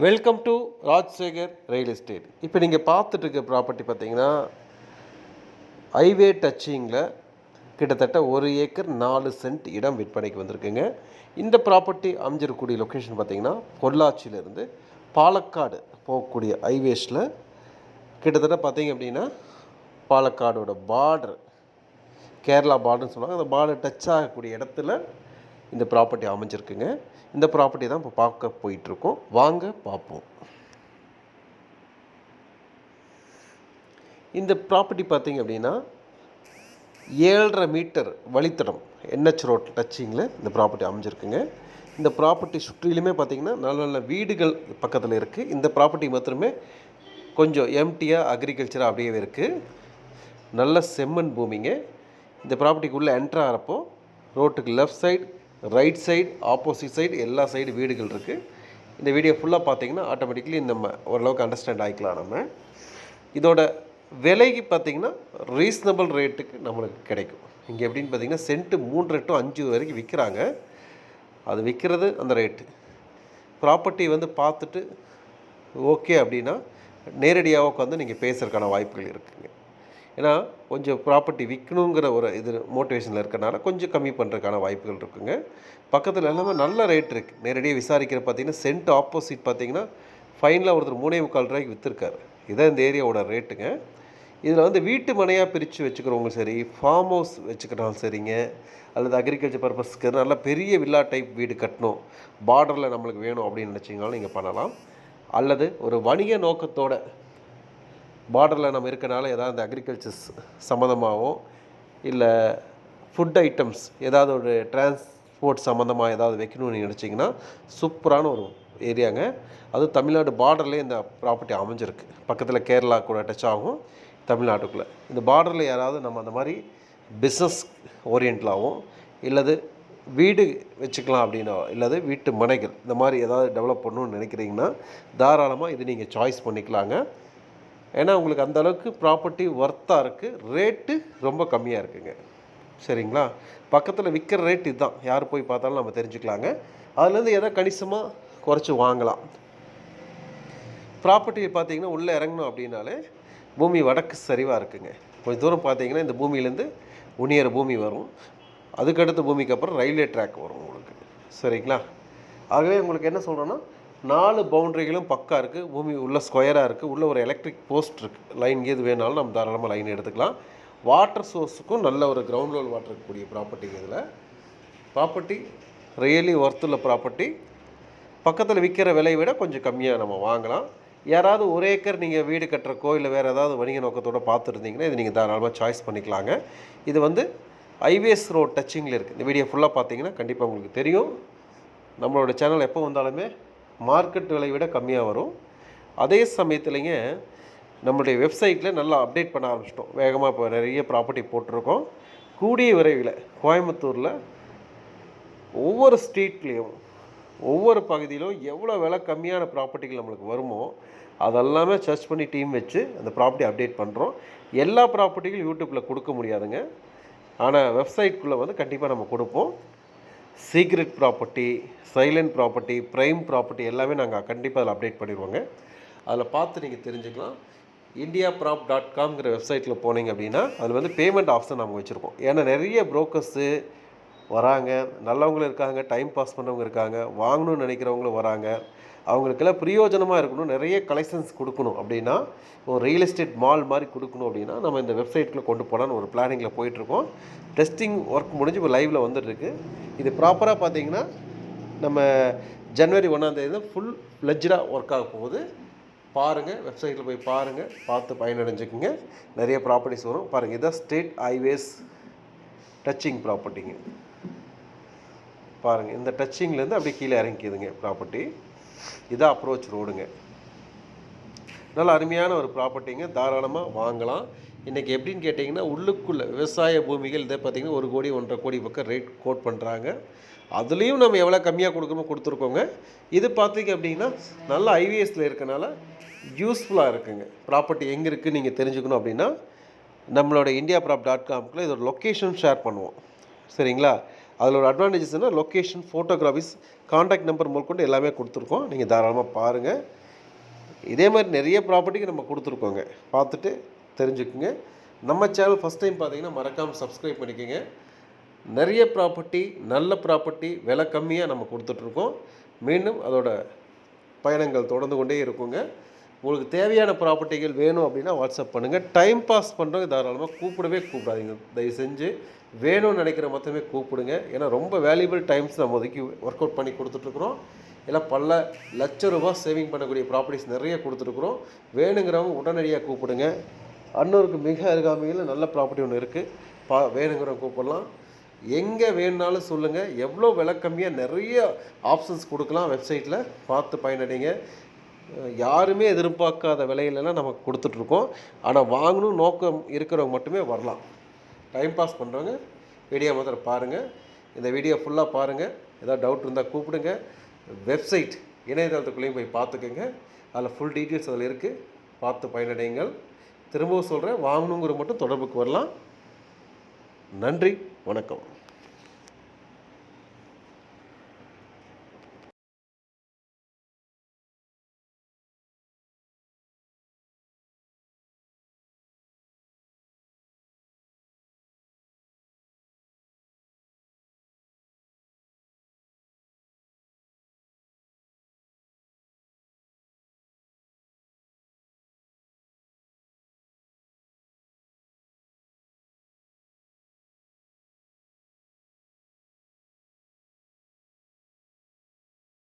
Welcome to Rajasekar real estate இப்போ நீங்கள் பார்த்துட்டு இருக்க ப்ராப்பர்ட்டி பார்த்தீங்கன்னா ஹைவே டச்சிங்கில் கிட்டத்தட்ட ஒரு ஏக்கர் நாலு சென்ட் இடம் விற்பனைக்கு வந்திருக்குங்க. இந்த ப்ராப்பர்ட்டி அமைஞ்சிருக்கக்கூடிய லொக்கேஷன் பார்த்தீங்கன்னா பொள்ளாச்சியிலேருந்து பாலக்காடு போகக்கூடிய ஹைவேஸில் கிட்டத்தட்ட பார்த்தீங்க அப்படின்னா பாலக்காடோட பார்டர் கேரளா பார்டர்னு சொல்லுவாங்க. அந்த பார்டர் டச் ஆகக்கூடிய இடத்துல இந்த ப்ராப்பர்ட்டி அமைஞ்சிருக்குங்க. இந்த ப்ராப்பர்ட்டி தான் இப்போ பார்க்க போயிட்டுருக்கோம். வாங்க பார்ப்போம். இந்த ப்ராப்பர்ட்டி பார்த்தீங்க அப்படின்னா ஏழரை மீட்டர் வழித்தடம் என்ஹெச் ரோட் டச்சிங்கில் இந்த ப்ராப்பர்ட்டி அமைஞ்சிருக்குங்க. இந்த ப்ராப்பர்ட்டி சுற்றிலுமே பார்த்தீங்கன்னா நல்ல நல்ல வீடுகள் பக்கத்தில் இருக்குது இந்த ப்ராப்பர்ட்டி மாத்திரமே கொஞ்சம் எம்டியாக அக்ரிகல்ச்சராக அப்படியே இருக்குது நல்ல செம்மண் பூமிங்க. இந்த ப்ராப்பர்ட்டிக்குள்ளே என்ட்ரு ஆகிறப்போ ரோட்டுக்கு left side right side opposite side எல்லா சைடு வீடுகள் இருக்குது இந்த வீடியோ ஃபுல்லாக பார்த்தீங்கன்னா ஆட்டோமேட்டிக்கலி நம்ம ஓரளவுக்கு அண்டர்ஸ்டாண்ட் ஆகிக்கலாம் நம்ம. இதோட விலைக்கு பார்த்தீங்கன்னா ரீசனபிள் ரேட்டுக்கு நம்மளுக்கு கிடைக்கும். இங்கே எப்படின்னு பார்த்தீங்கன்னா சென்ட்டு மூன்று டு அஞ்சு வரைக்கும் விற்கிறாங்க அது விற்கிறது அந்த ரேட்டு ப்ராப்பர்ட்டி வந்து பார்த்துட்டு ஓகே அப்படின்னா நேரடியாக உட்காந்து நீங்கள் பேசுகிறதுக்கான வாய்ப்புகள் இருக்குங்க. ஏன்னா கொஞ்சம் ப்ராப்பர்ட்டி விற்கணுங்கிற ஒரு இது மோட்டிவேஷனில் இருக்கனால கொஞ்சம் கம்மி பண்ணுறதுக்கான வாய்ப்புகள் இருக்குங்க. பக்கத்தில் எல்லாமே நல்ல ரேட் இருக்குது நேரடியாக விசாரிக்கிற பார்த்தீங்கன்னா சென்ட் ஆப்போசிட் பார்த்தீங்கன்னா ஃபைனலாக ஒருத்தர் மூணே முக்கால் ரூபாய்க்கு விற்றுருக்காரு இதான் இந்த ஏரியாவோட ரேட்டுங்க இதில் வந்து வீட்டு மனையாக பிரித்து வச்சுக்கிறவங்க சரி ஃபார்ம் ஹவுஸ் வச்சுக்கிறனாலும் சரிங்க. அல்லது அக்ரிகல்ச்சர் பர்பஸ்க்கு நல்ல பெரிய வில்லா டைப் வீடு கட்டணும். பார்டரில் நம்மளுக்கு வேணும் அப்படின்னு நினச்சிங்கனாலும் நீங்கள் பண்ணலாம். அல்லது ஒரு வணிக நோக்கத்தோட பார்டரில் நம்ம இருக்கனால ஏதாவது இந்த அக்ரிகல்ச்சர்ஸ் சம்மந்தமாகவும் இல்லை ஃபுட் ஐட்டம்ஸ் ஏதாவது ஒரு டிரான்ஸ்போர்ட் சம்மந்தமாக ஏதாவது வைக்கணும்னு நினச்சிங்கன்னா சூப்பரான ஒரு ஏரியாங்க அதுவும் தமிழ்நாடு பார்டர்லேயே இந்த ப்ராப்பர்ட்டி அமைஞ்சிருக்கு. பக்கத்தில் கேரளா கூட டச் ஆகும் தமிழ்நாட்டுக்குள்ளே. இந்த பார்டரில் யாராவது நம்ம அந்த மாதிரி பிஸ்னஸ் ஓரியண்டலாகவும் இல்லது வீடு வச்சுக்கலாம் அப்படின்னா இல்லது வீட்டு மனைகள் இந்த மாதிரி ஏதாவது டெவலப் பண்ணணும்னு நினைக்கிறீங்கன்னா தாராளமாக இது நீங்கள் சாய்ஸ் பண்ணிக்கலாங்க. ஏன்னா உங்களுக்கு அந்த அளவுக்கு ப்ராப்பர்ட்டி ஒர்த்தாக இருக்குது ரேட்டு ரொம்ப கம்மியாக இருக்குங்க. சரிங்களா? பக்கத்தில் விற்கிற ரேட் இதுதான். யார் போய் பார்த்தாலும் நம்ம தெரிஞ்சுக்கலாங்க. அதுலேருந்து எதை கணிசமாக குறைச்சி வாங்கலாம். ப்ராப்பர்ட்டி பார்த்தீங்கன்னா உள்ளே இறங்கணும் அப்படின்னாலே பூமி வடக்கு சரிவாக இருக்குங்க. கொஞ்சம் தூரம் பார்த்தீங்கன்னா இந்த பூமியிலேருந்து உனியற பூமி வரும். அதுக்கடுத்த பூமிக்கு அப்புறம் ரயில்வே ட்ராக் வரும் உங்களுக்கு. சரிங்களா? ஆகவே உங்களுக்கு என்ன சொல்கிறோன்னா நாலு பவுண்டரிகளும் பக்கா இருக்குது பூமி உள்ள ஸ்கொயராக இருக்குது உள்ள ஒரு எலக்ட்ரிக் போஸ்ட் இருக்குது லைன் எது வேணாலும் நம்ம தாராளமாக லைன் எடுத்துக்கலாம். வாட்டர் சோர்ஸுக்கும் நல்ல ஒரு கிரவுண்ட் லெவல் வாட்டர் இருக்கக்கூடிய ப்ராப்பர்ட்டிங்க இதில். ப்ராப்பர்ட்டி ரியலி ஒர்த்துள்ள ப்ராப்பர்ட்டி பக்கத்தில் விற்கிற விலையை விட கொஞ்சம் கம்மியாக நம்ம வாங்கலாம். யாராவது ஒரு ஏக்கர் நீங்கள் வீடு கட்டுறக்கோ இல்லை வேறு ஏதாவது வணிக நோக்கத்தோடு பார்த்துருந்தீங்கன்னா இது நீங்கள் தாராளமாக சாய்ஸ் பண்ணிக்கலாங்க. இது வந்து ஐவேஸ் ரோட் டச்சிங்கில் இருக்குது இந்த வீடியோ ஃபுல்லாக பார்த்தீங்கன்னா கண்டிப்பாக உங்களுக்கு தெரியும். நம்மளோட சேனல் எப்போ வந்தாலுமே மார்க்கெட் விலை விட கம்மியாக வரும். அதே சமயத்துலேங்க நம்மளுடைய வெப்சைட்டில் நல்லா அப்டேட் பண்ண ஆரம்பிச்சிட்டோம். வேகமாக இப்போ நிறைய ப்ராப்பர்ட்டி போட்டிருக்கோம். கூடிய விரைவில் கோயம்புத்தூரில் ஒவ்வொரு ஸ்ட்ரீட்லேயும் ஒவ்வொரு பகுதியிலும் எவ்வளோ விலை கம்மியான ப்ராப்பர்ட்டிகள் நம்மளுக்கு வருமோ அதெல்லாமே சர்ச் பண்ணி டீம் வச்சு அந்த ப்ராப்பர்ட்டி அப்டேட் பண்ணுறோம் எல்லா ப்ராப்பர்ட்டிகளும் யூடியூப்பில் கொடுக்க முடியாதுங்க. ஆனால் வெப்சைட்குள்ளே வந்து கண்டிப்பாக நம்ம கொடுப்போம். Secret property silent property prime property எல்லாமே நாங்கள் கண்டிப்பாக அதில் அப்டேட் பண்ணிடுவோங்க. அதில் பார்த்து நீங்கள் தெரிஞ்சுக்கலாம். இந்தியா ப்ராப் டாட் காம்ங்கிற வெப்சைட்டில் போனீங்க அப்படின்னா அதில் வந்து பேமெண்ட் ஆப்ஷன் நம்ம வச்சுருக்கோம். ஏன்னா நிறைய ப்ரோக்கர்ஸு வராங்க. நல்லவங்களும் இருக்காங்க டைம் பாஸ் பண்ணவங்க இருக்காங்க வாங்கணும்னு நினைக்கிறவங்களும் வராங்க. அவங்களுக்கெல்லாம் பிரயோஜனமாக இருக்கணும். நிறைய கலெக்ஷன்ஸ் கொடுக்கணும் அப்படின்னா ஒரு ரியல் எஸ்டேட் மால் மாதிரி கொடுக்கணும் அப்படின்னா நம்ம இந்த வெப்சைட்டில் கொண்டு போகலான்னு ஒரு பிளானிங்கில் போயிட்டுருக்கோம். டெஸ்டிங் ஒர்க் முடிஞ்சு இப்போ லைவில் வந்துட்டுருக்கு. இது ப்ராப்பராக பார்த்தீங்கன்னா நம்ம ஜனவரி ஒன்றாந்தேதி தான் ஃபுல் ஃப்ளெஜ்டாக ஒர்க் ஆக போகுது. பாருங்கள் வெப்சைட்டில் போய் பாருங்கள் பார்த்து பயனடைஞ்சுக்குங்க. நிறைய ப்ராப்பர்ட்டிஸ் வரும். பாருங்கள் இதான் ஸ்டேட் ஹைவேஸ் டச்சிங் ப்ராப்பர்ட்டிங்க பாருங்கள் இந்த டச்சிங்லேருந்து அப்படியே கீழே இறங்கிக்குதுங்க ப்ராப்பர்ட்டி இதான் அப்ரோச் ரோடுங்க. நல்ல அருமையான ஒரு ப்ராப்பர்ட்டிங்க தாராளமாக வாங்கலாம். இன்றைக்கி எப்படின்னு கேட்டிங்கன்னா உள்ளுக்குள்ளே விவசாய பூமிகள் இதை பார்த்திங்கன்னா ஒரு கோடி ஒன்றரை கோடி பக்கம் ரேட் கோட் பண்ணுறாங்க அதுலேயும் நம்ம எவ்வளோ கம்மியாக கொடுக்கணுமோ கொடுத்துருக்கோங்க. இது பார்த்திங்க அப்படின்னா நல்ல ஐவிஎஸில் இருக்கனால யூஸ்ஃபுல்லாக இருக்குங்க. ப்ராப்பர்ட்டி எங்கே இருக்குது நீங்கள் தெரிஞ்சுக்கணும் அப்படின்னா நம்மளோட இந்தியா ப்ராப் டாட் காம்க்குள்ள இதோட லொக்கேஷன் ஷேர் பண்ணுவோம். சரிங்களா? அதில் ஒரு அட்வான்டேஜஸ்னால் லொக்கேஷன் ஃபோட்டோகிராஃபிஸ் காண்டாக்ட் நம்பர் முதற்கொண்டு எல்லாமே கொடுத்துருக்கோம். நீங்கள் தாராளமாக பாருங்கள் இதே மாதிரி நிறைய ப்ராப்பர்ட்டிக்கு நம்ம கொடுத்துருக்கோங்க. பார்த்துட்டு தெரிஞ்சுக்குங்க. நம்ம சேனல் ஃபஸ்ட் டைம் பார்த்தீங்கன்னா மறக்காமல் சப்ஸ்கிரைப் பண்ணிக்கோங்க. நிறைய ப்ராப்பர்ட்டி நல்ல ப்ராப்பர்ட்டி விலை கம்மியாக நம்ம கொடுத்துட்ருக்கோம் மீண்டும் அதோட பயணங்கள் தொடர்ந்து கொண்டே இருக்குங்க. உங்களுக்கு தேவையான ப்ராப்பர்ட்டிகள் வேணும் அப்படின்னா வாட்ஸ்அப் பண்ணுங்கள் டைம் பாஸ் பண்ணுறவங்க தாராளமாக கூப்பிடவே கூப்பிடாதீங்க. தயவு செஞ்சு வேணும்னு நினைக்கிற மொத்தமே கூப்பிடுங்க. ஏன்னா ரொம்ப வேல்யூபிள் டைம்ஸ் நம்ம ஒதுக்கி ஒர்க் அவுட் பண்ணி கொடுத்துட்ருக்குறோம். எல்லாம் பல லட்ச ரூபா சேவிங் பண்ணக்கூடிய ப்ராப்பர்ட்டிஸ் நிறைய கொடுத்துருக்குறோம் வேணுங்கிறவங்க உடனடியாக கூப்பிடுங்க. அன்னூருக்கு மிக அருகாமையில் நல்ல ப்ராப்பர்ட்டி ஒன்று இருக்குது பா வேணுங்கிறவங்க கூப்பிடலாம். எங்கே வேணுனாலும் சொல்லுங்கள் எவ்வளோ விலை கம்மியாக நிறைய ஆப்ஷன்ஸ் கொடுக்கலாம் வெப்சைட்டில் பார்த்து பயனடைங்க. யாருமே எதிர்பார்க்காத விலையிலலாம் நமக்கு கொடுத்துட்ருக்கோம். ஆனால் வாங்கணும் நோக்கம் இருக்கிறவங்க மட்டுமே வரலாம். டைம் பாஸ் பண்ணுறவங்க வீடியோ மாத்திரம் பாருங்கள் இந்த வீடியோ ஃபுல்லாக பாருங்கள் ஏதாவது டவுட் இருந்தால் கூப்பிடுங்க. வெப்சைட் இணையதளத்துக்குள்ளேயும் போய் பார்த்துக்கோங்க. அதில் ஃபுல் டீட்டெயில்ஸ் அதில் இருக்குது பார்த்து பயனடையுங்கள். திரும்பவும் சொல்கிறேன் வாங்கணுங்கிற மட்டும் தொடர்புக்கு வரலாம். நன்றி வணக்கம்.